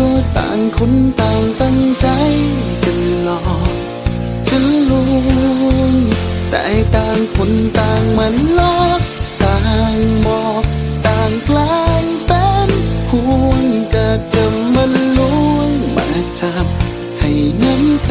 ก็ต่างคนต่างตั้งใจจะหลอกจะลวงแต่ต่างคนต่างมันลอกต่างบอกต่างกลางเป็นห่วงก็จะมาลวงมาจับให้น้ำใจ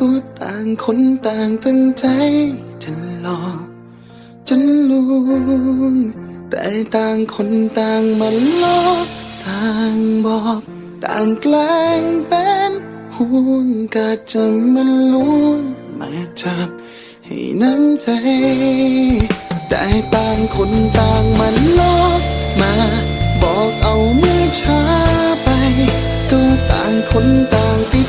ก็ต่างคนต่างตั้งใจจะหลอกจะลวงแต่ต่างคนต่างมันลอกต่างบอก ต่างแกล้งเป็นห่วงก็จะมันลวงมาจับให้น้ำใจ แต่ต่างคนต่างมันลอกมา บอกเอาเมื่อช้าไป ก็ต่างคนต่างติ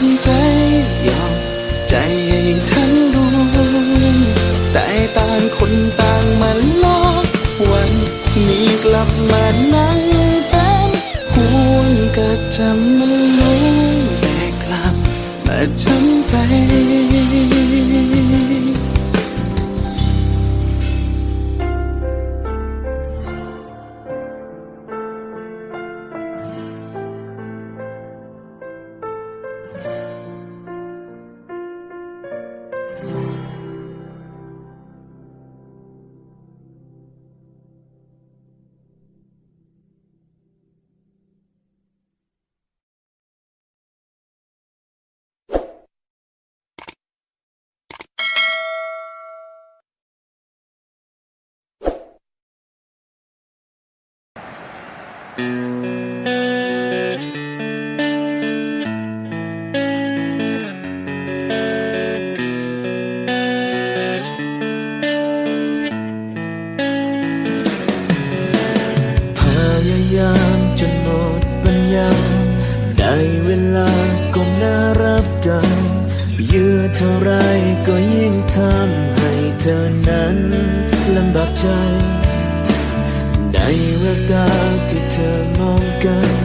าที่เธอมองกัน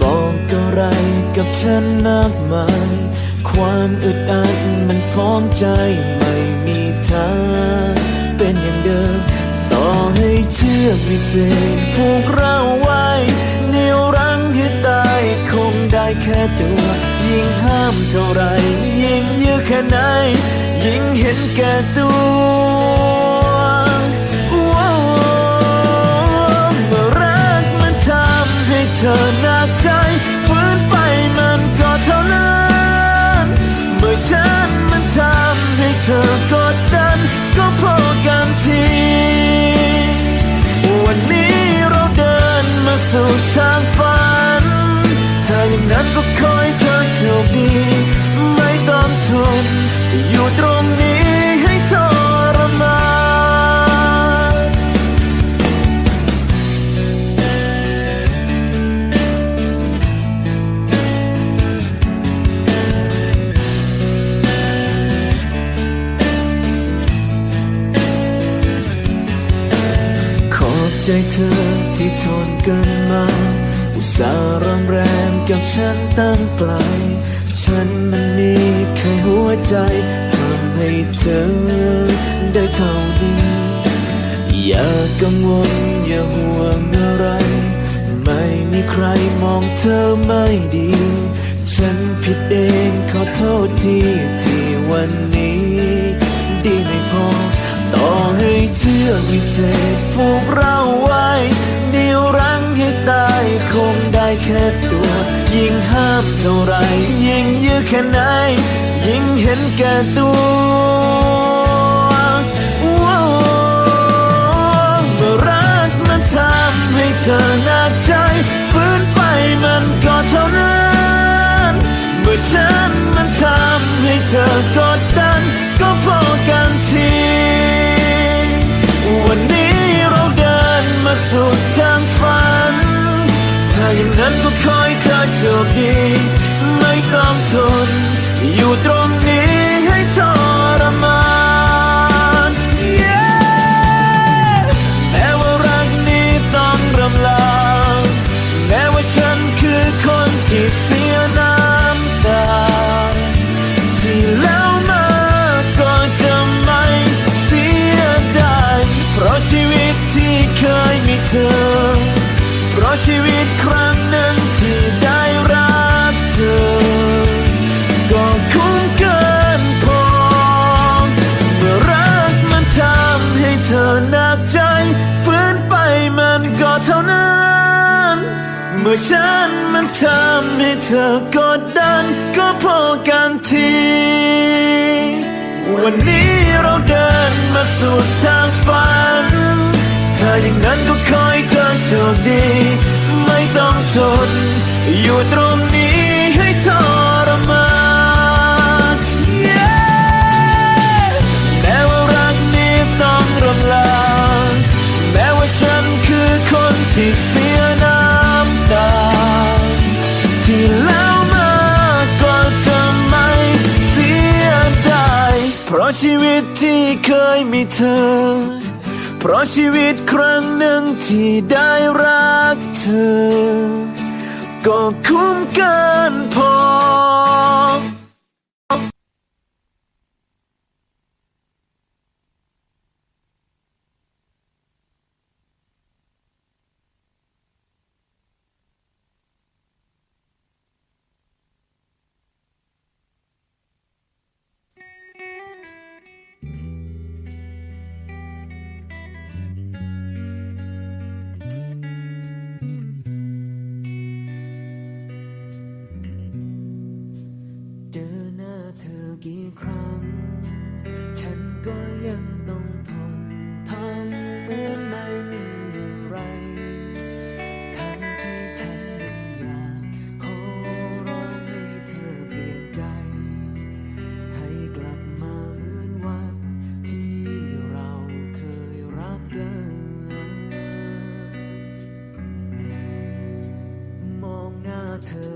บอกอะไรกับฉันมากมาย ความอึดอัดมันฟ้องใจไม่มีทางเป็นอย่างเดิม ต่อให้เชื่อกวิเศษผูกเราไว้เหนียวรั้งให้ตายคงได้แค่ตัว ยิ่งห้ามเท่าไร ยิ่งยื้อแค่ไหน ยิ่งเห็นแก่ตัว สู่ทางฝันถ้าอย่างนั้นก็คอยเธอโชคดีไม่ต้องทนอยู่ตรงนี้ให้ทรมานขอบใจเธอ ที่ทนกันมาอุตส่าห์รำแรมกับฉันตั้งไกล ฉันมันมีแค่หัวใจทำให้เธอได้เท่านี้อย่ากังวลอย่าห่วงอะไร ไม่มีใครมองเธอไม่ดี ฉันผิดเองขอโทษทีที่วันนี้ ต่อให้เชื่อวิเศษผูกเราไว้เดียวรั้งให้ตายคงได้แค่ตัว ยิ่งห้ามเท่าไร ยิ่งยื้อแค่ไหน ยิ่งเห็นแก่ตัวเมื่อรักมันทำให้เธอหนักใจฝืนไปมันก็เท่านั้นเมื่อฉันมันทำให้เธอกดดันก็พอ สุดทางฝัน ถ้าอย่างนั้นก็คอยเธอโชคดี ไม่ต้องทนอยู่ตรง ฉันมันทำให้เธอกดดันก็พอกันที วันนี้เราเดินมาสู่ทางฝัน ถ้าอย่างนั้นก็คอยเธอโชคดี ไม่ต้องทนอยู่ตรงนี้ เธอ เพราะชีวิตครั้งหนึ่งที่ได้รักเธอ ก็คุ้มเกิน เธอกี่ครั้ง ฉันก็ยังต้องทนทำเหมือนไม่มีอะไร ทั้งที่ฉันนั้นอยากขอร้องให้เธอเปลี่ยนใจ ให้กลับมาเหมือนวัน ที่เราเคยรักกัน มองหน้าเธอ